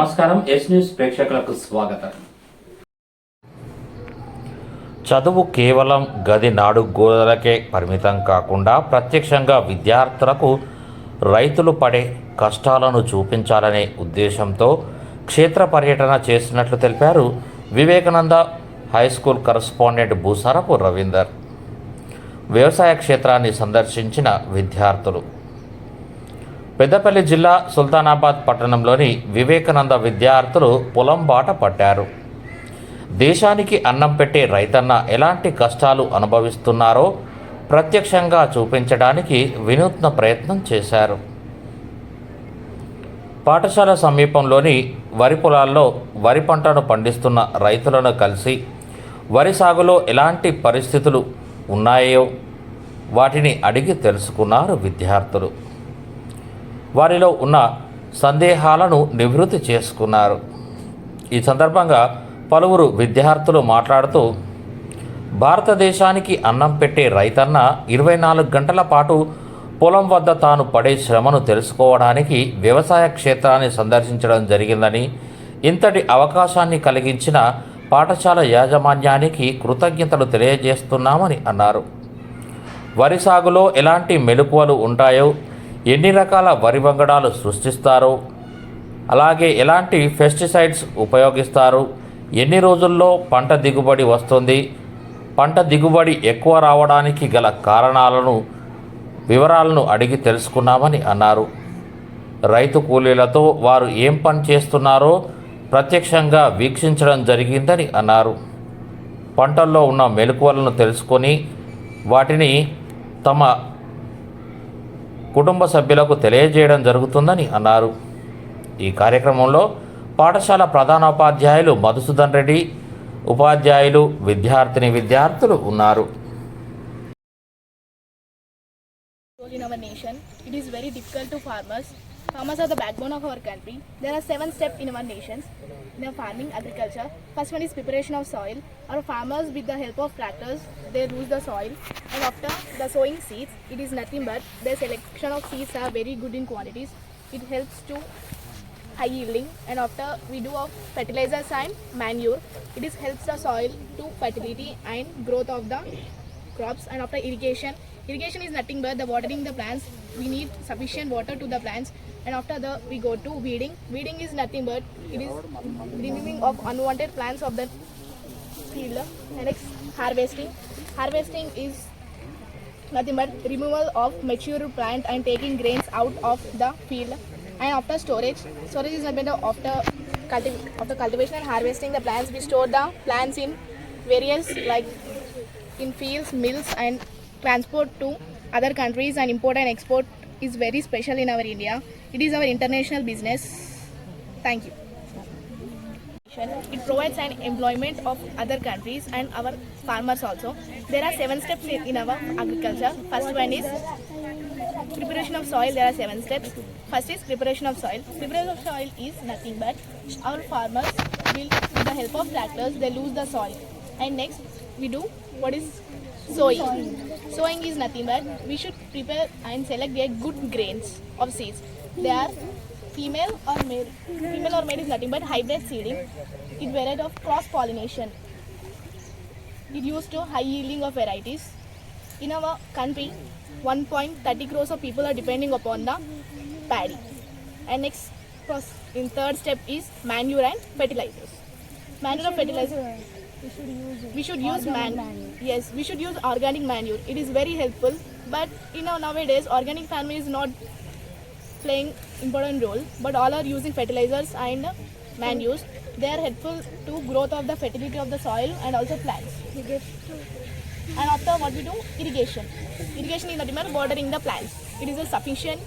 నమస్కారం yes news ప్రేక్షకులకు స్వాగతం. చదువు కేవలం గది నాడు గోడలకే పరిమితం కాకుండా ప్రత్యక్షంగా విద్యార్థులకు రైతులు పడే కష్టాలను చూపించాలనే ఉద్దేశంతో క్షేత్ర పర్యటన చేసినట్లు తెలిపారు Vivekananda high school correspondent Bhusarapu Ravinder. వ్యవసాయ క్షేత్రాన్ని సందర్శించిన విద్యార్థులు. పెద్దపల్లి జిల్లా సుల్తానాబాద్ పట్టణంలోని వివేకానంద విద్యార్థులు పొలం బాట పట్టారు. దేశానికి అన్నం పెట్టే రైతన్న ఎలాంటి కష్టాలు అనుభవిస్తున్నారో ప్రత్యక్షంగా చూపించడానికి వినూత్న ప్రయత్నం చేశారు. పాఠశాల సమీపంలోని వరి పొలాల్లో వరి పంటను పండిస్తున్న రైతులను కలిసి వరి సాగులో ఎలాంటి పరిస్థితులు ఉన్నాయో వాటిని అడిగి తెలుసుకున్నారు విద్యార్థులు. వారిలో ఉన్న సందేహాలను నివృత్తి చేసుకున్నారు. ఈ సందర్భంగా పలువురు విద్యార్థులు మాట్లాడుతూ భారతదేశానికి అన్నం పెట్టే రైతన్న ఇరవై నాలుగు గంటల పాటు పొలం వద్ద తాను పడే శ్రమను తెలుసుకోవడానికి వ్యవసాయ క్షేత్రాన్ని సందర్శించడం జరిగిందని ఇంతటి అవకాశాన్ని కలిగించిన పాఠశాల యాజమాన్యానికి కృతజ్ఞతలు తెలియజేస్తున్నామని అన్నారు. వరి సాగులో ఎలాంటి మెలకువలు ఉంటాయో ఎన్ని రకాల వరి వంగడాలు సృష్టిస్తారు? అలాగే ఎలాంటి పెస్టిసైడ్స్ ఉపయోగిస్తారు? ఎన్ని రోజుల్లో పంట దిగుబడి వస్తుంది? పంట దిగుబడి ఎక్కువ రావడానికి గల కారణాలను వివరాలను అడిగి తెలుసుకున్నామని అన్నారు. రైతు కూలీలతో వారు ఏం పని చేస్తున్నారో ప్రత్యక్షంగా వీక్షించడం జరిగిందని అన్నారు. పంటల్లో ఉన్న మెలకువలను తెలుసుకొని వాటిని తమ కుటుంబ సభ్యులకు తెలియజేయడం జరుగుతుందని అన్నారు ఈ కార్యక్రమంలో పాఠశాల ప్రధానోపాధ్యాయులు మధుసూదన్ రెడ్డి ఉపాధ్యాయులు విద్యార్థిని విద్యార్థులు ఉన్నారు in our nation. It is very difficult to farmers. Farmers are the backbone of our country. There are seven steps in our nations in our farming, agriculture. First one is preparation of soil. Our farmers, with the help of tractors, they lose the soil. And after the sowing seeds, it is nothing but the selection of seeds are very good in quantities. It helps to high yielding. And after we do of fertilizers and manure, it is helps the soil to fertility and growth of the crops and after irrigation irrigation is nothing but the watering the plants we need sufficient water to the plants and after the we go to weeding. Weeding is nothing but it is removing of unwanted plants of the field and next harvesting. Harvesting is nothing but removal of mature plant and taking grains out of the field. And after storage storage is nothing but after after cultivation and harvesting the plants we store the plants in various like in fields, mills, and transport to other countries and import and export is very special in our India. It is our international business. Thank you. It provides an employment of other countries and our farmers also. There are seven steps in, our agriculture. First one is preparation of soil. There are seven steps. First is preparation of soil. Preparation of soil is nothing but our farmers will, with the help of tractors, they lose the soil. And next, we do what is sowing. Sowing is nothing but we should prepare and select a good grains of seeds. They are female or male. Female or male is nothing but hybrid seeding. It variety of cross pollination. It used to high yielding of varieties. In our country, 1.30 crores of people are depending upon the paddy. And next, in third step is manure and fertilizers. Manure and fertilizer. We should use man. Yes, we should use organic manure. It is very helpful. But you know nowadays organic farming is not playing important role. But all are using fertilizers and manures. They are helpful to growth of the fertility of the soil and also plants. And after what we do, irrigation. Irrigation is nothing but watering the plants. It is a sufficient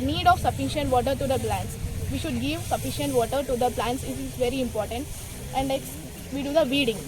need of sufficient water to the plants. We should give sufficient water to the plants. It is very important. And next, we do the weeding.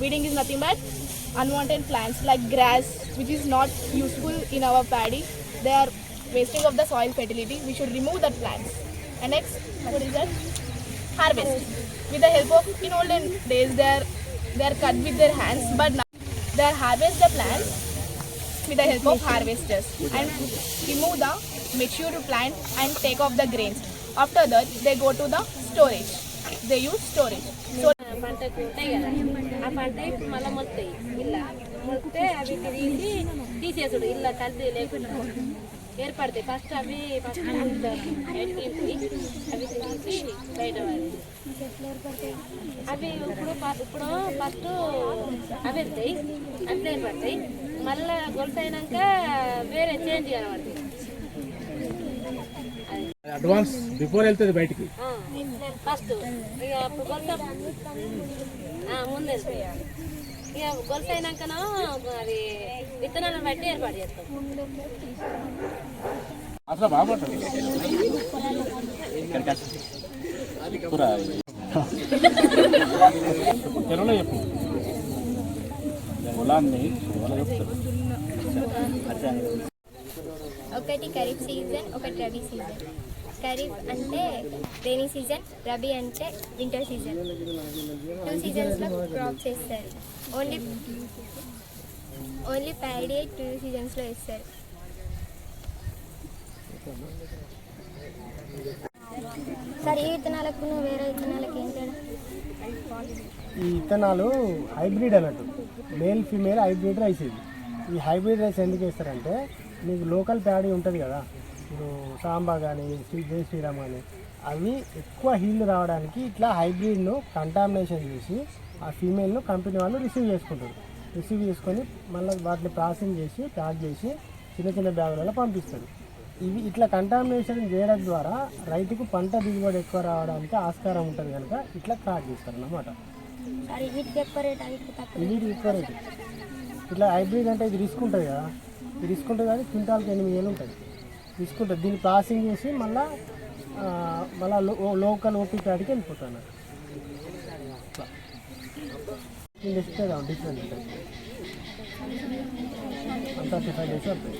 Weeding is nothing but unwanted plants like grass, which is not useful in our paddy. They are wasting of the soil fertility. We should remove that plants. And next, what is that? Harvest. With the help of in olden days, they are they are cut with their hands, but now they are harvest the plants with the help of harvesters and remove the mature plant and take off the grains. After that, they go to the storage. They use storage. పంటకు ఉంటాయి కదా. ఆ పంట ఇప్పుడు మళ్ళీ మొత్తాయి. ఇలా మొత్తే అవి తీసి తీసేసుడు. ఇలా కలిసి లేకుండా ఏర్పడతాయి. ఫస్ట్ అవి ఫస్ట్ బయటికి అవి తీసి బయట అవి ఇప్పుడు ఇప్పుడు ఫస్ట్ అవి వెళ్తాయి అట్లా ఏర్పడతాయి. మళ్ళీ గొలుసు అయినాక వేరే చేంజ్ కనబడతాయి. అడ్వాన్స్ బిఫోర్ వెళ్తుంది బయటికి. ఫస్ట్ ఇక అప్పుడు గొలుసు ఆ, ముందు వెళ్తాయి ఇక గొలుసు అయినాకనో అది విత్తనాలను బట్టి ఏర్పాటు చేస్తాం. బాగుంటుంది తెలుగులో చెప్పు. పొలాన్ని చెప్తారు. ఒకటి ఖరీఫ్ సీజన్ ఒకటి రబీ సీజన్. ఖరీఫ్ అంటే రైనీ సీజన్ రబీ అంటే వింటర్ సీజన్. టూ సీజన్స్లో క్రాప్స్ వేస్తారు ఓన్లీ ఓన్లీ ప్యాడీ టూ సీజన్స్లో వేస్తారు. సార్ ఈ విత్తనాలకు వేరే విత్తనాలకు ఏం తేడా? ఈ విత్తనాలు హైబ్రిడ్ అన్నట్టు. మేల్ ఫీమేల్ హైబ్రిడ్ రైస్ ఇది. ఈ హైబ్రిడ్ రైస్ ఎందుకు వేస్తారంటే మీకు లోకల్ ప్యాడీ ఉంటుంది కదా. ఇప్పుడు సాంబా కానీ శ్రీ జై శ్రీరామ్ కానీ అవి ఎక్కువ హీల్డ్ రావడానికి ఇట్లా హైబ్రిడ్ను కంటామినేషన్ చేసి ఆ ఫీమేల్ను కంపెనీ వాళ్ళు రిసీవ్ చేసుకుంటారు. రిసీవ్ చేసుకొని మళ్ళీ వాటిని ప్రాసెసింగ్ చేసి ప్యాక్ చేసి చిన్న చిన్న బ్యాగులలో పంపిస్తారు. ఇవి ఇట్లా కంటామినేషన్ చేయడం ద్వారా రైతుకు పంట దిగుబడి ఎక్కువ రావడానికి ఆస్కారం ఉంటుంది కనుక ఇట్లా క్రాక్ చేస్తారు అన్నమాట వీటికి ఎక్కువ రేట్ ఇట్లా హైబ్రిడ్ అంటే ఇది రిస్క్ ఉంటుంది కదా. ఇది రిస్క్ ఉంటుంది కానీ క్వింటాల్కి ఎనిమిది వేలు ఉంటుంది. రిస్క్ ఉంటుంది దీన్ని ప్రాసెసింగ్ చేసి మళ్ళా మళ్ళా లోకల్ ఓపీ ప్యాడ్కి వెళ్ళిపోతాను. డిఫరెంట్ థర్టీ ఫైవ్ డేస్ వస్తుంది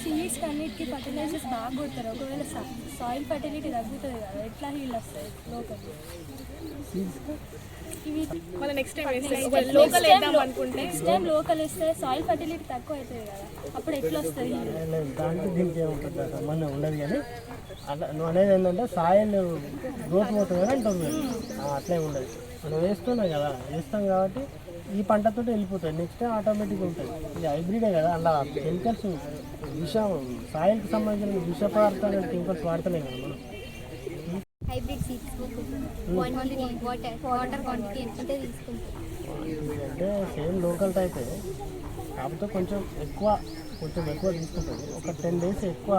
సీడ్స్ అన్నిటికీ ఫర్టిలైజర్స్ బాగా కొడతారు. ఒకవేళ సాయిల్ ఫర్టిలిటీ తగ్గుతుంది కదా ఎట్లా హీల్ వస్తాయి? లోకల్ ఇవి మళ్ళీ నెక్స్ట్ టైం వేస్తే లోకల్ వేద్దాం అనుకుంటే నెక్స్ట్ టైం లోకల్ ఇస్తే సాయిల్ ఫర్టిలిటీ తక్కువ అవుతుంది కదా అప్పుడు ఎట్లా వస్తుంది దానికి దీనికి ఏముంటుంది సంబంధం ఉండదు కానీ అట్లా నువ్వు అనేది ఏంటంటే సాయిల్ గ్రోత్ అని ఆ, అట్లే ఉండదు మనం వేస్తున్నాం కదా వేస్తాం కాబట్టి ఈ పంటతో వెళ్ళిపోతుంది నెక్స్ట్ ఆటోమేటిక్గా ఉంటుంది ఇది హైబ్రిడే కదా అలా కెమికల్స్ విషం సాయిల్కి సంబంధించిన విష పదార్థాలు కెమికల్స్ వాడతలేం కదా మనం hybrid seeds quantity water water quantity ఎంత అంటే సేమ్ లోకల్ టైపే. కాకపోతే కొంచెం ఎక్కువ కొంచెం ఎక్కువ తీసుకుంటుంది ఒక టెన్ డేస్ ఎక్కువ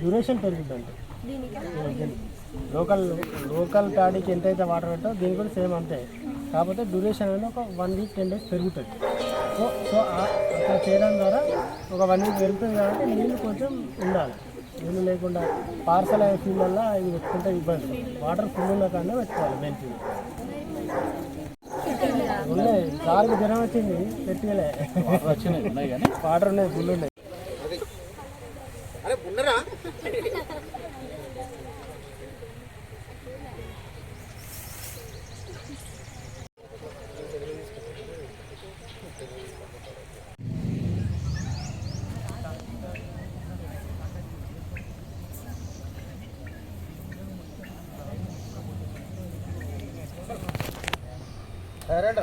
డ్యూరేషన్ పెరుగుతుంది అంటే లోకల్ లోకల్ ప్యాడీకి ఎంతైతే వాటర్ పెట్టో దీనికి కూడా సేమ్ అంతే. కాకపోతే డ్యూరేషన్ అనేది ఒక వన్ వీక్ టెన్ డేస్ పెరుగుతుంది. సో సో అట్లా చేయడం ద్వారా ఒక వన్ వీక్ పెరుగుతుంది కాబట్టి నీళ్ళు కొంచెం ఉండాలి. నీళ్ళు లేకుండా పార్సల్ అయ్యే ఫీల్ వల్ల ఇది పెట్టుకుంటే ఇబ్బంది. వాటర్ ఫుల్ ఉన్న కానీ పెట్టుకోవాలి బెంచ్ ఉన్నాయి. సార్కి జ్వరం వచ్చింది పెట్టలే వచ్చినాయి ఉన్నాయి కానీ? వాటర్ ఉన్నాయి ఫుల్ ఉన్నాయి. തരണ്ട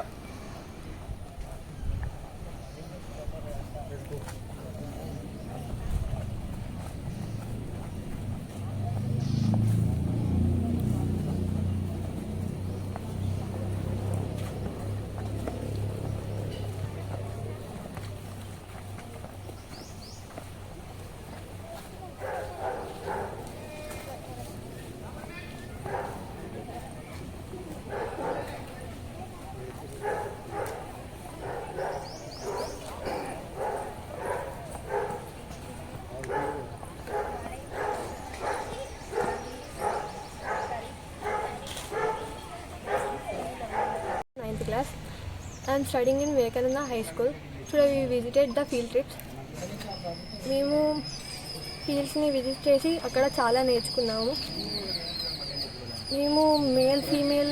I studying in Vivekananda high school School. Today we the field field మేము ఫీల్డ్స్ని విజిట్ చేసి అక్కడ చాలా నేర్చుకున్నాము. మేము మేల్ ఫీమేల్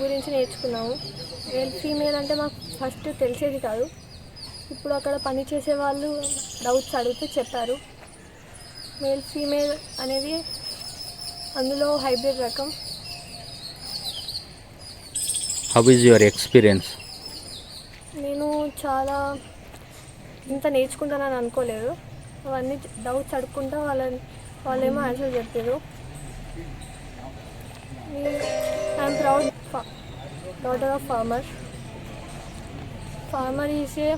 గురించి నేర్చుకున్నాము. మేల్ ఫీమేల్ అంటే మాకు ఫస్ట్ తెలిసేది కాదు. ఇప్పుడు అక్కడ పని చేసే వాళ్ళు డౌట్స్ అడిగితే చెప్పారు. మేల్ ఫీమేల్ అనేది అందులో హైబ్రిడ్ రకం. హౌ ఈజ్ యువర్ ఎక్స్పీరియన్స్ నేను చాలా ఇంత నేర్చుకుంటానని అనుకోలేదు. అవన్నీ డౌట్స్ అడుక్కుంటా వాళ్ళని వాళ్ళేమో ఆన్సర్ చెప్పారు I'm proud daughter of farmer farmer is a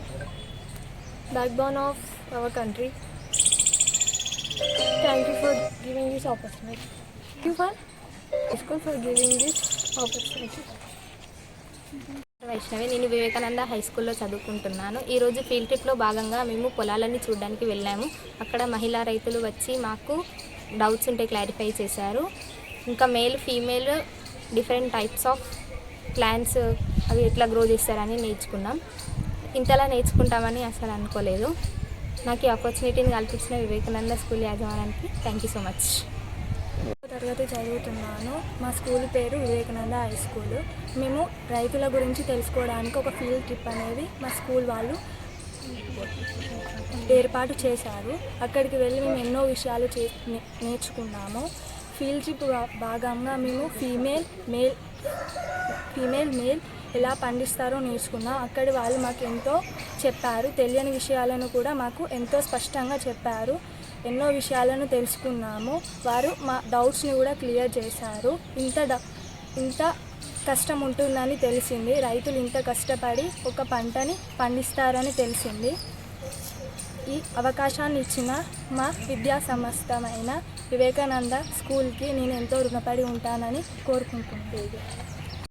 backbone of our country thank you for giving this opportunity thank you for school for giving this opportunity Vaishnavi నేను Vivekananda high స్కూల్లో చదువుకుంటున్నాను. ఈరోజు ఫీల్డ్ ట్రిప్లో భాగంగా మేము పొలాలన్నీ చూడడానికి వెళ్ళాము. అక్కడ మహిళా రైతులు వచ్చి మాకు డౌట్స్ ఉంటే క్లారిఫై చేశారు. ఇంకా male female different types of plants అవి ఎట్లా గ్రో చేస్తారని నేర్చుకున్నాం. ఇంతలా నేర్చుకుంటామని అసలు అనుకోలేదు. నాకు ఈ ఆపర్చునిటీని కల్పించిన వివేకానంద స్కూల్ యాజమాన్యానికి థ్యాంక్ యూ సో మచ్ తరగతి చదువుతున్నాను. మా స్కూల్ పేరు వివేకానంద హై స్కూల్. మేము రైతుల గురించి తెలుసుకోవడానికి ఒక ఫీల్డ్ ట్రిప్ అనేది మా స్కూల్ వాళ్ళు ఏర్పాటు చేశారు. అక్కడికి వెళ్ళి మేము ఎన్నో విషయాలు చే నే- నేర్చుకున్నాము. ఫీల్డ్ ట్రిప్ భాగంగా మేము ఫీమేల్ మేల్ ఫీమేల్ మేల్ ఎలా పండిస్తారో నేర్చుకున్నాం. అక్కడి వాళ్ళు మాకు ఎంతో చెప్పారు. తెలియని విషయాలను కూడా మాకు ఎంతో స్పష్టంగా చెప్పారు. ఎన్నో విషయాలను తెలుసుకున్నాము. వారు మా డౌట్స్ని కూడా క్లియర్ చేశారు. ఇంత డ ఇంత కష్టం ఉంటుందని తెలిసింది. రైతులు ఇంత కష్టపడి ఒక పంటని పండిస్తారని తెలిసింది. ఈ అవకాశాన్ని ఇచ్చిన మా విద్యా సంస్థమైన వివేకానంద స్కూల్కి నేను ఎంతో రుణపడి ఉంటానని కోరుకుంటున్నాను.